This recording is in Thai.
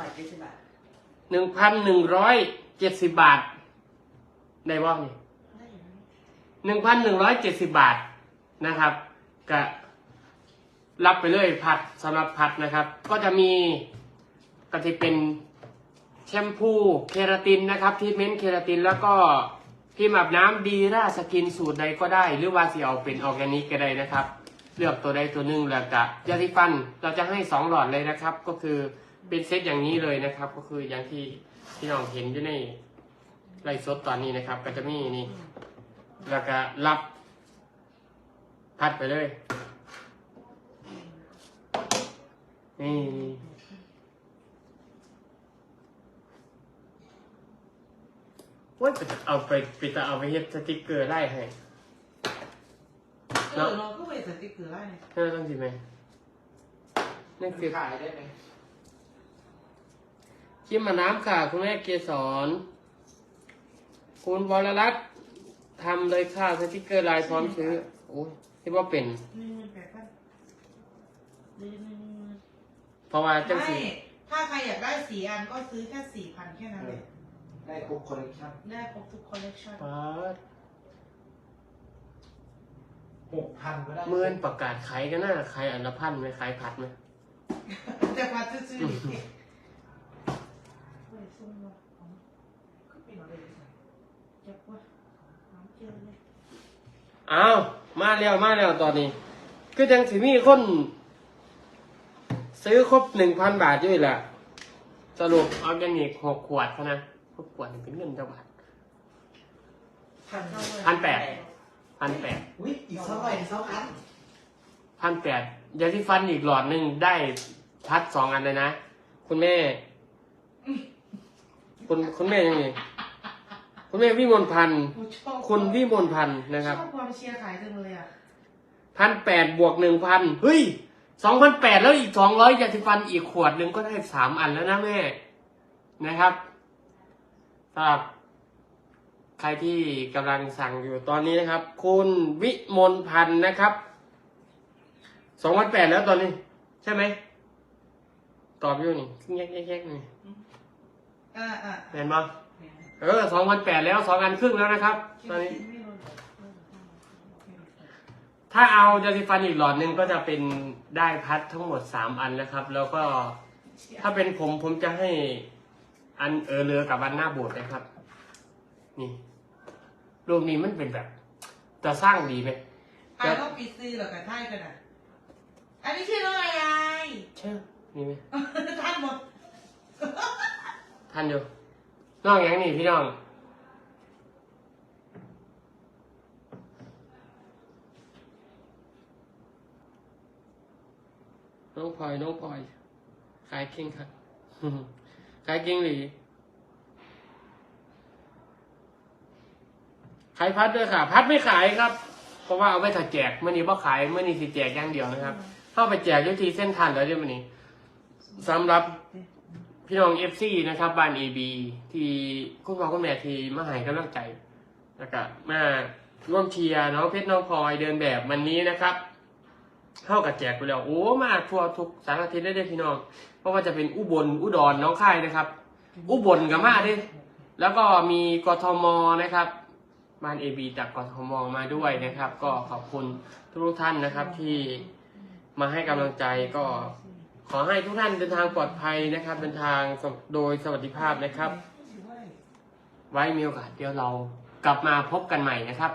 พันหนึ่งร้อยเจ็ดสิบบาทหนึ่งพันหนึ่งร้อยเจ็ดสิบบาทได้บ้างนี่ได้อยู่นะหนึ่งพันหนึ่งร้อยเจ็ดสิบบาทนะครับก็รับไปเลยผัดสำหรับผัดนะครับ ก็จะมีก็จะเป็นแชมพูเคราตินนะครับทีเมนต์เคราตินแล้วก็ที่อาบน้ำดีร่าสกินสูตรใดก็ได้ หรือว่าสิเอาเป็นออร์แกนิกก็ได้นะครับ เลือกตัวใดตัวหนึ่งแล้วก็ยาสีฟันเราจะให้สองหลอดเลยนะครับ ก็คือ เป็นเซตอย่างนี้เลยนะครับ ก็คืออย่างที่ที่น้องเห็นอยู่ในไลฟ์สดตอนนี้นะครับ ก็จะมีนี่แล้วก็รับพัดไปเลย นี่โอ้ยเอาไปไปจะเอาไปเฮ็ดสติกเกอร์ไล่ให้เออเราก็ไปสติ๊กเกอร์ไล่เนี่ยเธอต้องสิไหมนี่คือขายได้ไหม คิมมาน้ำค่ะ คุณแม่เกสรคุณวรรัตน์ทำเลยค่ะสติกเกอร์ลายพร้อมซื้อโอ้ยที่ว่าเป็น หนึ่งหมื่นแปดพันหนึ่งหมื่นเพราะว่าจังไม่สิถ้าใครอยากได้สี่อันก็ซื้อแค่สี่พันแค่นั้นเลยได้ครบคอลเลคชั่นได้ครบทุกคอลเลคชันปาดหกพันก็ได้เมื่อนประกาศขายกันนะขายอันละพันไหมขายผัดไหม แต่มาซื้อๆดิเฮ้ย ซุ่มว่ะอ๋อก็เป็นอะไรเจ็บว่ะน้ำเจียวเลยอ้าวมาแล้วมาแล้วตอนนี้คือจังสิมีคน ซื้อครบหนึ่งพันบาทด้วยแหละสรุปออร์แกนิกหกขวดเท่านั้นหกขวดนี่เป็นเงินเท่าบาทพันเท่าเลยพันแปดพันแปดอุ้ยอีกสักหน่อยสักพันพันแปดยาที่ฟันอีกหลอดหนึ่งได้พัดสองอันเลยนะ คุณแม่ คุณคุณแม่ยังไงคุณแม่วิมลพันธ์กูชอบคุณวิมลพันธ์นะครับ ชอบความเชียร์ขายจังเลยอะพันแปดบวกหนึ่งพันเฮ้ยสองพันแปดแล้วอีกสองร้อยยาสีฟันอีกขวดหนึ่งก็ได้สามอันแล้วนะแม่นะครับสำหรับใครที่กำลังสั่งอยู่ตอนนี้นะครับ คุณวิมลพันธ์นะครับสองพันแปดแล้วตอนนี้ ใช่ไหมตอบอยู่นี่แยกแยกแยกนี่ อ่าอ่าเห็นปะเออสองพันแปดแล้วสองอันครึ่งแล้วนะครับ ตอนนี้ไม่รู้เลยถ้าเอายาสีฟันอีกหลอดหนึ่งก็จะเป็นได้พัดทั้งหมดสามอันนะครับ แล้วก็ถ้าเป็นผมผมจะให้อันเออเรือกับอันหน้าโบดนะครับ นี่รูปนี้มันเป็นแบบจะสร้างดีไหมอ่าต้องปิดซื้อหรอกกับท่ายกันอะอันนี้ชื่อน้องอะไรใช่นี่ไหมท่านหมด ทันอยู่น้องอย่างนี้พี่น้องน้องพลอยน้องพลอยขายเก่งครับขายเก่งหรือขายพัดด้วยค่ะ พัดไม่ขายครับ เพราะว่าเอาไปถัดแจกเมื่อนี้พ่ขายเมื่อนี้สิแจกอย่างเดียวนะครับ เข้าไปแจกยุทีเส้นทันแล้วเดี๋ยวมันนี้สำหรับ พี่น้องเอฟซีนะครับบ้านเอบีที่คุณพ่อคุณแม่ที่มาใหายกำลังใจแล้วก็มาร่วมเชียร์น้องเพชรน้องพลอยเดินแบบวันนี้นะครับเข้ากับแจกไปแล้วโอ้มาทั่วทุกสารทิศได้เลยพี่น้องเพราะว่าจะเป็นอุบลอุดรน้องค่ายนะครับ อุบลกับมาด้วยแล้วก็มีกทมนะครับบ้านเอบีจากกทมมาด้วยนะครับ ก็ขอบคุณทุกท่านนะครับที่มาให้กำลังใจก็ ขอให้ทุกท่านเดินทางปลอดภัยนะครับ เดินทางโดยสวัสดิภาพนะครับ ไว้มีโอกาสเดี๋ยวเรากลับมาพบกันใหม่นะครับ